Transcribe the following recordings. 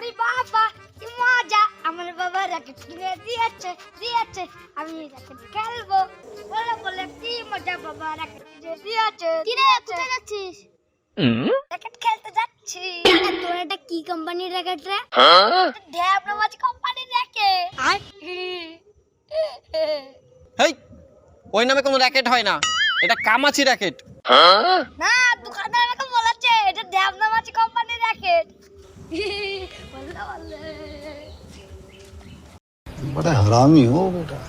ওরে বাবা কি মজা। আমার বাবা র্যাকেট কিনে দিয়েছে দিয়েছে। আমি র্যাকেট খেলব। বলে বলে কি মজা বাবা র্যাকেট কিনে দিয়েছে কিরে কোথায় যাচ্ছিস? র্যাকেট খেলতে যাচ্ছি। তোর এটা কি কোম্পানির র্যাকেট রে? ড্যাবরাবাজ কোম্পানির র্যাকেট হেই ওই নামে কোনো র্যাকেট হয় না। এটা কামাচি র্যাকেট। না দোকানদার আমাকে বলেছে এটা ড্যাবরাবাজ কোম্পানির র্যাকেট। बड़ा हरामी हो बेटा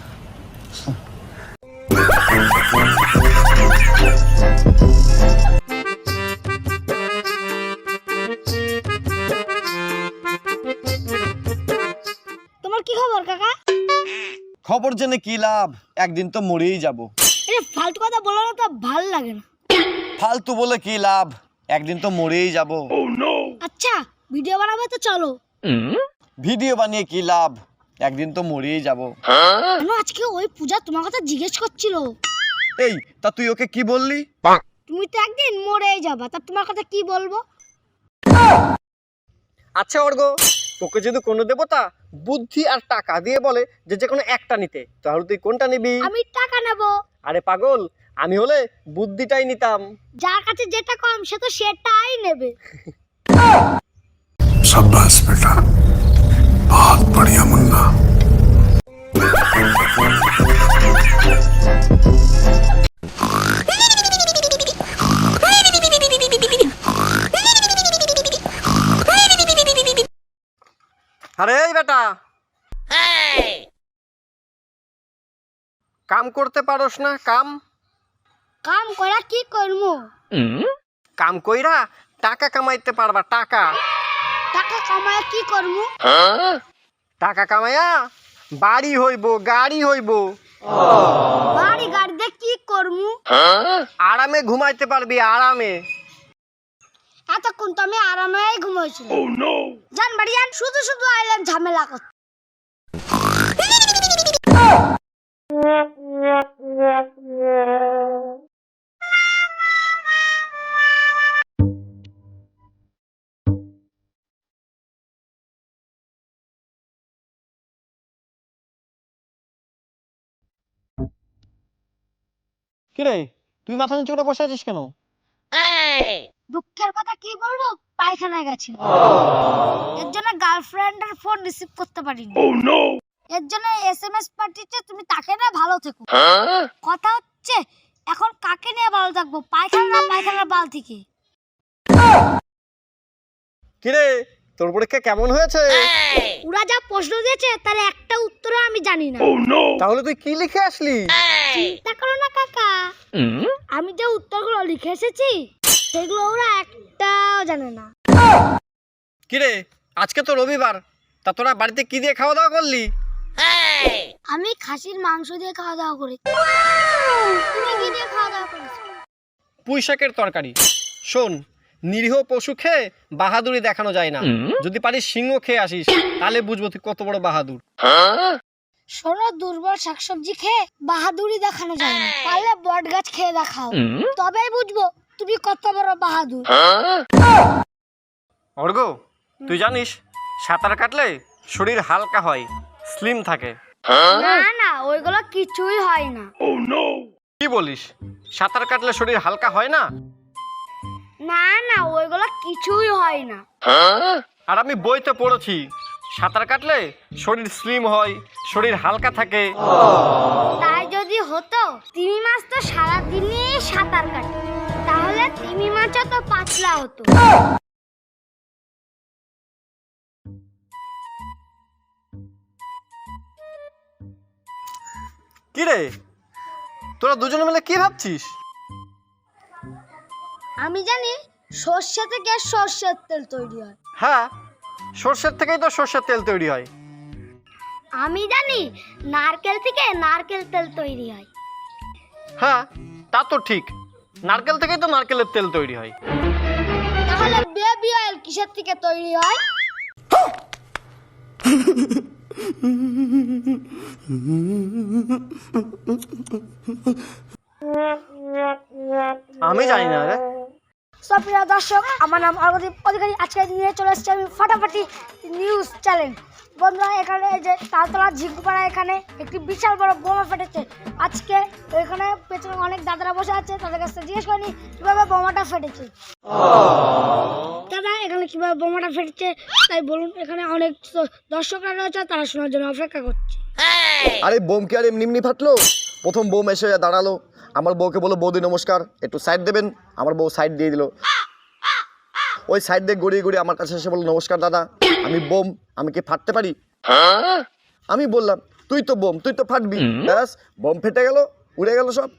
তোমার কি খবর কাকা খবর জেনে কি লাভ একদিন তো মরেই যাব এই ফালতু কথা বলো না তো ভাল লাগে না ফালতু বলে কি লাভ একদিন তো মরেই যাব আচ্ছা ভিডিও বানাবে তো চলো। ভিডিও বানিয়ে কি লাভ? একদিন তো মরেই যাব। আজকে ওই পূজা তোমার কথা জিজ্ঞেস করছিল? এই তা তুই ওকে কি বললি? তুমি তো একদিন মরেই যাবা তা তোমার কথা কি বলব? আচ্ছা অর্গ তোকে যদি কোনো দেবতা বুদ্ধি আর টাকা দিয়ে বলে যে যে কোনো একটা নিতে তাহলে তুই কোনটা নিবি? আমি টাকা নেব। আরে পাগল আমি হলে বুদ্ধিটাই নিতাম। যার কাছে যেটা কম সে তো সেটাই নেবে। शाबाश बेटा बहुत बढ़िया मुन्ना আরে এই বেটা কাম করতে পারোস না কাম কাম করা কি করবো কাম কইরা টাকা কামাইতে পারবা টাকা টাকা কামায় কি করব টাকা কামাইয়া বাড়ি হইব গাড়ি হইব। বাড়ি গাড়িতে কি করমু? আরামে ঘুমাইতে পারবি আরামে। এতক্ষণ তো আমি আরামে ঘুমাইছিলাম। জান বাড়ি যান শুধু শুধু আইলেন ঝামেলা করতে। কিরে তুই মাথা নিচু করে বসে আছিস কেন? দুঃখের কথা কি বলব পায়খানায় গেছিল। এর জন্য গার্লফ্রেন্ডের ফোন রিসিভ করতে পারিনি। এর জন্য এসএমএস পাঠিয়েছে তুমি তাকে না ভালো থেকো। কথা হচ্ছে এখন কাকে নিয়ে ভালো থাকব? পায়খানা না পায়খানার বাল থেকে? কিরে তোর পরীক্ষা কেমন হয়েছে? ওরা যা প্রশ্ন দিয়েছে তার একটা উত্তর আমি জানি না। তাহলে তুই কি লিখে আসলি? চিন্তা করো না কাকা। আমি যে উত্তরগুলো লিখে এসেছি সেগুলো ওরা একটাও জানে না। কিরে আজকে তো রবিবার তা তোরা বাড়িতে কি দিয়ে খাওয়া দাওয়া করলি? আমি খাসির মাংস দিয়ে খাওয়া দাওয়া করি। তুমি কি দিয়ে খাওয়া দাওয়া করেছ? পুঁই শাকের তরকারি। শোন নিরীহ পশু খেয়ে বাহাদুরি দেখানো যায় না। যদি পারিস সিংহ খেয়ে আসিস তাহলে বুঝব তুই কত বড় বাহাদুর। শোনো দুর্বল শাকসবজি খেয়ে বাহাদুরি দেখানো যায় না। পারলে বট গাছ খেয়ে দেখাও। তবেই বুঝব তুমি কত বড় বাহাদুর। অর্গ তুই জানিস সাঁতার কাটলে শরীর হালকা হয় স্লিম থাকে। না না ওইগুলো কিছুই হয় না। কি বলিস? সাঁতার কাটলে শরীর হালকা হয় না? না না ওইগুলো কিছুই হয় না। আর আমি বইতে পড়েছি সাঁতার কাটলে শরীর স্লিম হয় শরীর হালকা থাকে। তাই যদি হতো তিমি মাছ তো সারাদিনই সাঁতার কাটে। তাহলে তিমি মাছও তো পাতলা হতো। কি রে তোরা দুজনে মিলে কি ভাবছিস? আমি জানি সর্ষে থেকে সর্ষের তেল তৈরি হয়। হ্যাঁ সর্ষের থেকেই তো সর্ষের তেল তৈরি হয়। আমি জানি নারকেল থেকে নারকেল তেল তৈরি হয়। হ্যাঁ তা তো ঠিক। নারকেল থেকেই তো নারকেলের তেল তৈরি হয়। তাহলে বেবি অয়েল কিসের থেকে তৈরি হয়? আমি জানি না রে। প্রিয় দর্শক, আমার নাম অর্গদীপ অধিকারী। আজকে নিয়ে চলে এসেছি আমি ফাটাফাটি নিউজ চ্যানেল বন্ধুরা, এখানে যে তালতলা ঝিঙ্কুপাড়া এখানে একটি বিশাল বড় বোমা ফেটেছে। আজকে এখানে পেছনে অনেক দাদারা বসে আছে, তাদের কাছে জিজ্ঞেস করিনি, কীভাবে বোমাটা ফেটেছে? দাদা, এখানে কীভাবে বোমাটা ফেটেছে? তাই বলুন, এখানে অনেক দর্শকরা রয়েছে, তারা শোনার জন্য অপেক্ষা করছে। আরে, বোম কি আর এমনি এমনি ফাটলো? প্রথম বোম এসে দাঁড়াল। আমার বউকে বলো বৌদি নমস্কার। একটু সাইড দেবেন? আমার বউ সাইড দিয়ে দিল। ওই সাইড দিয়ে গড়িয়ে গড়িয়ে আমার কাছে এসে বলল নমস্কার দাদা আমি বোম আমি কি ফাটতে পারি? আমি বললাম তুই তো বোম তুই তো ফাটবি। ব্যাস বোম ফেটে গেল উড়ে গেল সব।